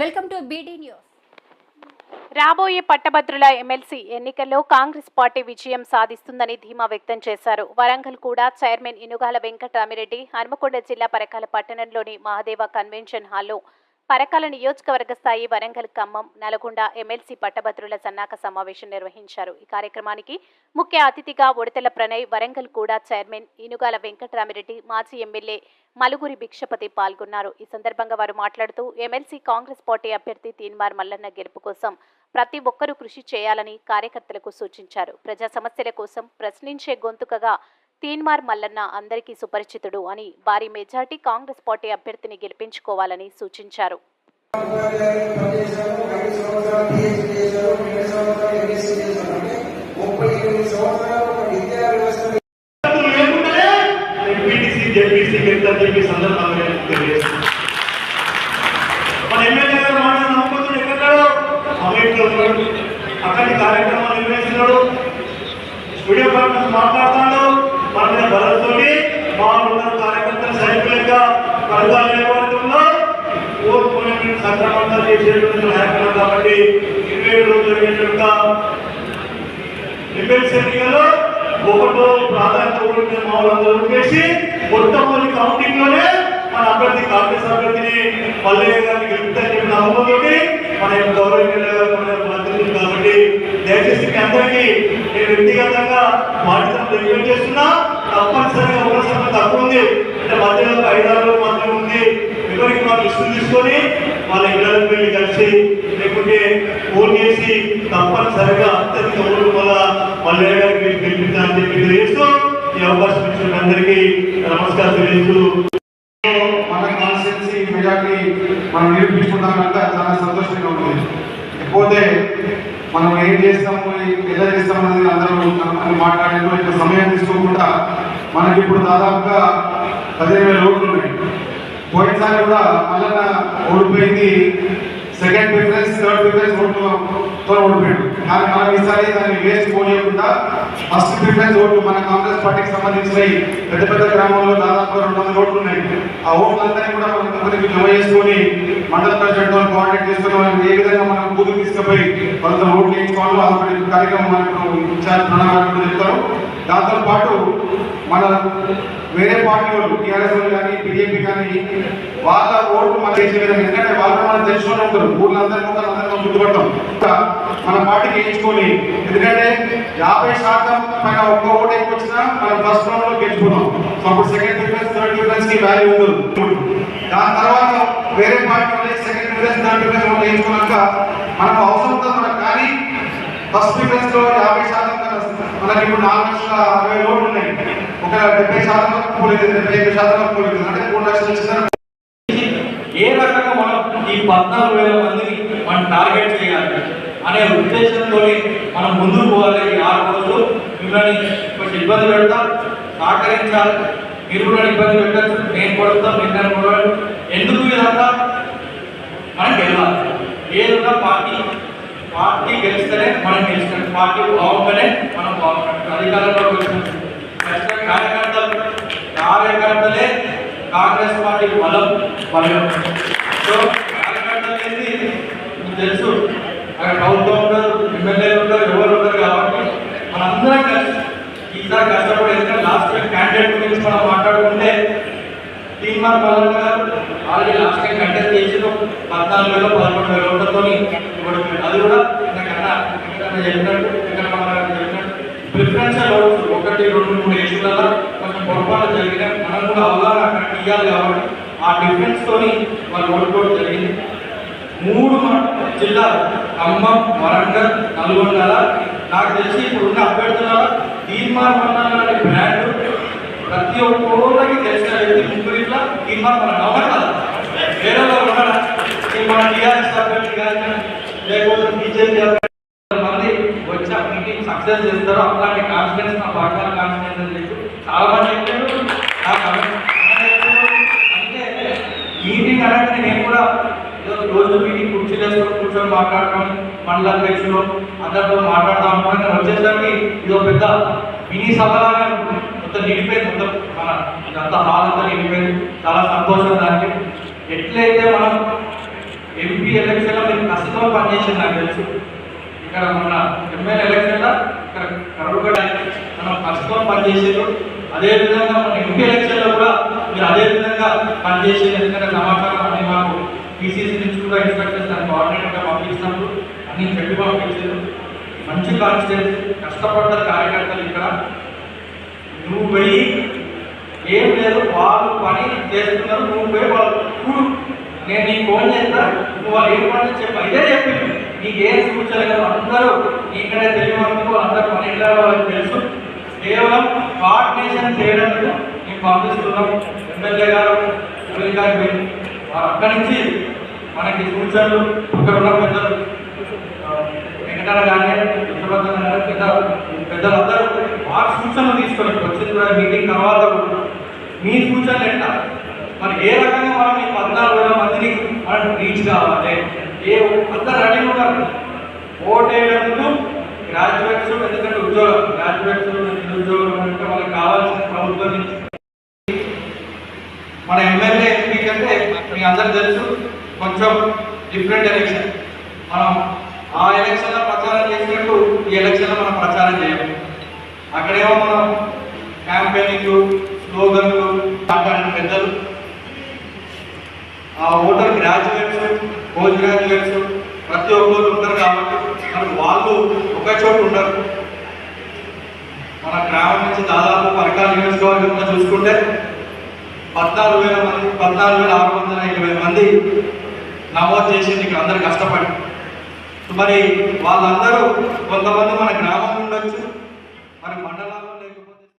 Welcome to beedi news రాబోయే పట్టభద్రుల MLC ఎన్నికల్లో కాంగ్రెస్ పార్టీ విజయం సాధిస్తుందని ధీమా వ్యక్తం చేశారు. వరంగల్ కూడా చైర్మన్ ఇనుగాల వెంకటరామిరెడ్డి హనుమకొండ జిల్లా పరకాల పట్టణంలోని మహాదేవ కన్వెన్షన్ హాల్లో పరకాల నియోజకవర్గ స్థాయి వరంగల్ ఖమ్మం నల్గొండ ఎమ్మెల్సీ పట్టభద్రుల సన్నాహక సమావేశం నిర్వహించారు. ఈ కార్యక్రమానికి ముఖ్య అతిథిగా ఉడతల ప్రణయ్ వరంగల్ కూడా చైర్మన్ ఇనుగాల వెంకటరామిరెడ్డి మాజీ ఎమ్మెల్యే మలుగురి భిక్షపతి పాల్గొన్నారు. ఈ సందర్భంగా వారు మాట్లాడుతూ ఎమ్మెల్సీ కాంగ్రెస్ పార్టీ అభ్యర్థి తీన్మార్ మల్లన్న గెలుపు కోసం ప్రతి ఒక్కరూ కృషి చేయాలని కార్యకర్తలకు సూచించారు. ప్రజా సమస్యల కోసం ప్రశ్నించే గొంతుకగా తీన్మార్ మల్లన్న అందరికీ సుపరిచితుడు అని భారీ మెజార్టీ కాంగ్రెస్ పార్టీ అభ్యర్థిని గెలిపించుకోవాలని సూచించారు. అక్కడి కార్యక్రమాలు నిర్వహిస్తున్నాడు. వీడియో కాన్ఫరెన్స్ మాట్లాడుతున్నాడు. మన మా ఉన్న కార్యకర్తల కార్యకర్తలు సైనికులుగా వర్గాలు ఏర్పడుతుందో కోరుకునే సంక్రమంగా చేసేటువంటి నాయకులు కాబట్టి ఇరవై ఏడు రోజులు జరిగేటువంటి ఎమ్మెల్సీ ఎన్నికల్లో ఒకటో ప్రాధాన్యత ఓడిన మామూలు చేసి మొట్టమొదటి కౌంటింగ్లోనే మన అభ్యర్థి కాంగ్రెస్ అభ్యర్థిని మల్లయ్య గారిని గెలుపుతారని చెప్పిన నమ్మకంతోటి మన గౌరవ మంత్రులు కాబట్టి దయచేసి అందరికీ నేను వ్యక్తిగతంగా మాట్లాడడం చేస్తున్నా తప్పనిసరిగా ఒక సమయం తక్కువ ఉంది. అంటే మధ్యలో ఐదు ఐదారు మాత్రమే ఉంది ఎవరికి మాకు ఇష్టం తీసుకొని వాళ్ళ ఇళ్ళకి వెళ్ళి కలిసి లేకుంటే ఫోన్ చేసి తప్పనిసరిగా అత్యధిక ఊరు వల్ల మల్లయ్య గారికి పిలిపించాలని చెప్పి తెలియజేస్తూ ఈ అవకాశం ఇచ్చిన అందరికీ నమస్కారం తెలియజేస్తూ మన కాన్స్టిట్యున్సీ మెజార్టీ మనం నిరూపించుకుంటాం చాలా సంతోషంగా ఉంటుంది పోతే మనం ఏం చేస్తాము ఎలా చేస్తాం అనేది అందరూ మాట్లాడేందుకు ఎక్కువ సమయం తీసుకోకుండా మనకి ఇప్పుడు దాదాపుగా పదిహేను వేల ఓట్లు ఉన్నాయి. పోయినసారి కూడా మల్లన్న ఓడిపోయింది. సెకండ్ ప్రిఫరెన్స్ థర్డ్ ప్రిఫరెన్స్ ఓట్లతో ఓడిపోయాడు. కానీ మనం ఈసారి దాన్ని వేస్ట్ పోనీయకుండా ఫస్ట్ ప్రిఫరెన్స్ ఓట్లు మన కాంగ్రెస్ పార్టీకి సంబంధించినవి పెద్ద పెద్ద గ్రామాల్లో దాదాపు రెండు వందల ఓట్లు ఉన్నాయి. ఆ ఓట్లందరినీ కూడా మనం కొంతమందికి జమ చేసుకొని మండల ప్రెసిడెంట్తో కోఆర్డినేట్ చేసుకుని మనం ఏ విధంగా మనం బూత్ తీసుకుపోయి వాళ్ళతో ఓట్లు వేయించుకోవాలో అటువంటి కార్యక్రమం మనకు ఇచ్చారు ప్రణాళిక చెప్తారు దాంతో పాటు మన వేరే పార్టీ వాళ్ళు టీఆర్ఎస్ వాళ్ళు కానీ బీజేపీ కానీ వాళ్ళ ఓట్లు మన చేసే విధంగా ఎందుకంటే వాళ్ళు మనం తెలుసుకొని ఉంటారు. ఊళ్ళందరూ ముఖాలు అందరూ గుర్తుపడతాం ఇంకా మన పార్టీకి వేయించుకొని ఎందుకంటే యాభై శాతం పైన ఒక్క ఓటు ఎక్కువ వచ్చినా మనం ఫస్ట్ రౌండ్లో గెలుచుకున్నాం. సో అప్పుడు సెకండ్ డిఫరెన్స్ థర్డ్ డిఫరెన్స్కి వాల్యూ ఉండదు. దాని తర్వాత వేరే పార్టీ వాళ్ళు సెకండ్ డిఫరెన్స్ థర్డ్ డిఫరెన్స్ వేయించుకున్నాక మనకు అవసరం ఉంటుంది కానీ ఫస్ట్ డిఫరెన్స్లో యాభై శాతం కన్నా మనకి ఇప్పుడు నాలుగు లక్షల అరవై లోన్లు ఉన్నాయి. ఒక డెబ్బై శాతం వరకు పోలేదు డెబ్బై ఐదు శాతం వరకు పోలేదు అంటే మూడు లక్షలు వచ్చిన ఏ రకంగా మనం ఈ పద్నాలుగు వేల మందిని మనం టార్గెట్ చేయాలి? అనే ఉద్దేశంతో మనం ముందుకు పోవాలి. ఈ ఆరు రోజులు మిమ్మల్ని కొంచెం ఇబ్బంది పెడతాం. సహకరించాలి. మీరు కూడా ఇబ్బంది పెట్టచ్చు. నేను కొడతాం మీరు కొడతాను ఎందుకు ఇదంతా మనం గెలవాలి? ఏదైనా పార్టీ పార్టీ గెలిస్తేనే మనం గెలిచినట్టు పార్టీ బాగుంటేనే మనం బాగున్నట్టు అధికారంలో ఖచ్చితంగా కార్యకర్తలు కార్యకర్తలే కాంగ్రెస్ పార్టీ బలం బలం. సో కార్యకర్తలు అనేది తెలుసు అక్కడ ప్రభుత్వం ఉంటారు ఎమ్మెల్యేలు ఉంటారు ఎవరు ఉంటారు కాబట్టి మనందరం కలిసి ఈసారి కష్టపడి ఎందుకంటే లాస్ట్ క్యాండిడేట్ గురించి మనం మాట్లాడుకుంటే తీర్మాన్ బలం గారు ఆల్రెడీ లాస్ట్ టైం కంటెస్ట్ చేసి పద్నాలుగు వేల పదకొండు వేల ఓట్లతో అది కూడా ఇంతకన్నా చెప్పినట్టు చెప్పినట్టు. ప్రిఫరెన్షియల్ ఓట్స్ ఒకటి రెండు మూడు ఏసులలో కొంచెం పొరపాటు జరిగిన మనం కూడా అవగాహన అక్కడ ఇవ్వాలి కాబట్టి ఆ డిఫరెన్స్ తోని వాళ్ళు ఓడిపోవడం జరిగింది. మూడు జిల్లా ఖమ్మం వరంగల్ నల్గొండ నాకు తెలిసి ఇప్పుడున్న అభ్యర్థుల తీర్మానం ప్రతి ఒక్కరికి తెలిసిన వ్యక్తి ముగ్గురిట్లా తీర్మానం మన నమ్మకం వేరే ఉన్నారా మన టీఆర్ఎస్ అభ్యర్థి కానీ లేకపోతే బీజేపీ మంది వచ్చి ఆ మీటింగ్ సక్సెస్ చేస్తారు అలాంటి కాన్ఫిడెన్స్ నా బాగా కాన్ఫిడెన్స్ అని చెప్పి చాలా మంది చెప్పారు. అంటే మీటింగ్ అనగానే నేను కూడా రోజు మీటింగ్ కుర్చీలు వేసుకొని కూర్చొని మాట్లాడటం మండల అధ్యక్షులు అందరితో మాట్లాడదాం ఉంటాను వచ్చేసరికి ఇది ఒక పెద్ద మినీ సభలాగా మొత్తం నిండిపోయింది మొత్తం. మన ఇదంతా హాల్ అంతా నిండిపోయింది చాలా సంతోషం దానికి. ఎట్లయితే మనం ఎంపీ ఎలక్షన్లో మీరు కష్టంతో పనిచేసింది నాకు తెలుసు. ఇక్కడ మన ఎమ్మెల్యే ఎలక్షన్లో ఇక్కడ కరువుగడ మనం కష్టంతో పనిచేసారు అదేవిధంగా మన ఎంపీ ఎలక్షన్లో కూడా మీరు అదే విధంగా పనిచేసేది ఎందుకంటే సమాచారం అన్ని మాకు పీసీసీ నుంచి కూడా ఇన్స్ట్రక్షన్స్ దాన్ని కోఆర్డినేటర్గా పంపిస్తున్నారు అన్ని చెప్పి పంపించారు. మంచి కాన్స్టెన్స్ కష్టపడ్డ కార్యకర్తలు ఇక్కడ. నువ్వు పోయి ఏం లేదు వాళ్ళు పని చేస్తున్నారు నువ్వు పోయి వాళ్ళు నేను నీకు ఫోన్ చేస్తా నువ్వు వాళ్ళు ఏం పని చెప్పా. ఇదే చెప్పింది నీకు ఏం సూచన అందరూ ఇక్కడే తెలియదు అందరూ పని వెళ్ళే వాళ్ళకి తెలుసు. కేవలం కోఆర్డినేషన్ చేయడానికి మేము పంపిస్తున్నాం ఎమ్మెల్యే గారు గారు అక్కడి నుంచి మనకి సూచనలు అక్కడ ఉన్న పెద్దలు వెంకటన కానీ విశ్వభద్రన్న కానీ పెద్ద పెద్దలందరూ వారి సూచనలు తీసుకొని వచ్చిన మీటింగ్ తర్వాత మీరు మీ సూచనలు మరి ఏ రకంగా మనం ఈ పద్నాలుగు వేల మందిని మనం రీచ్ కావాలి? ఏ అందరు రెడీ ఉన్నారు ఓటేయడంతో గ్రాడ్యుయేట్స్ ఎందుకంటే ఉద్యోగం గ్రాడ్యుయేట్స్ నిరుద్యోగం అంటే వాళ్ళకి కావాల్సిన ప్రభుత్వం నుంచి మన ఎమ్మెల్యే ఎంపీ కంటే మీ అందరికి తెలుసు కొంచెం డిఫరెంట్ ఎలక్షన్ మనం ఆ ఎలక్షన్లో ప్రచారం చేసినట్టు ఈ ఎలక్షన్లో మనం ప్రచారం చేయాలి అక్కడేమో మనం క్యాంపెయినింగ్ స్లోగన్లు మాట్లాడిన పెద్దలు ఆ ఓటర్ గ్రాడ్యుయేట్స్ పోస్ట్ గ్రాడ్యుయేట్స్ ప్రతి ఒక్కరు ఉంటారు కాబట్టి మరి వాళ్ళు ఒక చోట ఉండరు. మన గ్రామం నుంచి దాదాపు పరకాల నియోజకవర్గంలో చూసుకుంటే పద్నాలుగు వేల మంది పద్నాలుగు వేల ఆరు వందల ఇరవై మంది నమోదు చేసింది ఇక్కడ అందరు కష్టపడి. మరి వాళ్ళందరూ కొంతమంది మన గ్రామం ఉండొచ్చు మరి మండలం